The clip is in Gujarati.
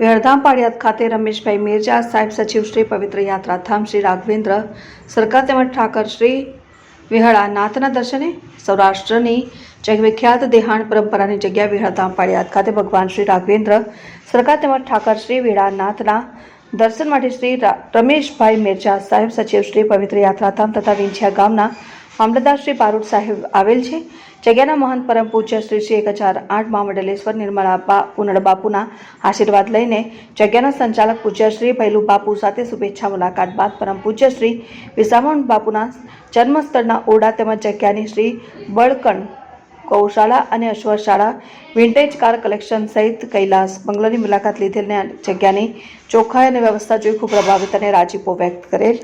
વેળધામ પાળિયાદ ખાતે રમેશભાઈ મિર્જા, સાહેબ સચિવ શ્રી પવિત્ર યાત્રાધામ શ્રી રાઘવેન્દ્ર, સરકાર તેમજ ઠાકર શ્રી વિહળાનાથના દર્શને સૌરાષ્ટ્રની જગવિખ્યાત દેહાણ પરંપરાની જગ્યા વિહળધામ પાળિયાદ ખાતે ભગવાન શ્રી રાઘવેન્દ્ર, સરકાર તેમજ ઠાકર શ્રી વિહળાનાથના દર્શન માટે શ્રી રમેશભાઈ મિર્જા, સાહેબ સચિવ શ્રી પવિત્ર યાત્રાધામ તથા વિંછિયા ગામના મામલતદાર શ્રી પારૂડ સાહેબ આવેલ છે. જગ્યાના મહંત પરમ પૂજ્ય શ્રી શ્રી એક હજાર આઠમાં મંડલેશ્વર નિર્મળા ઉનડ બાપુના આશીર્વાદ લઈને જગ્યાના સંચાલક પૂજ્ય શ્રી ભૈલું બાપુ સાથે શુભેચ્છા મુલાકાત બાદ પરમ પૂજ્ય શ્રી વિસામણ બાપુના જન્મસ્થળના ઓરડા તેમજ જગ્યાની શ્રી બળકણ ગૌશાળા અને અશ્વશાળા વિન્ટેજ કાર કલેક્શન સહિત કૈલાસ બંગલોની મુલાકાત લીધેલ અને જગ્યાની ચોખ્ખાઈ અને વ્યવસ્થા જોઈ ખૂબ પ્રભાવિત અને રાજીપો વ્યક્ત કરેલ.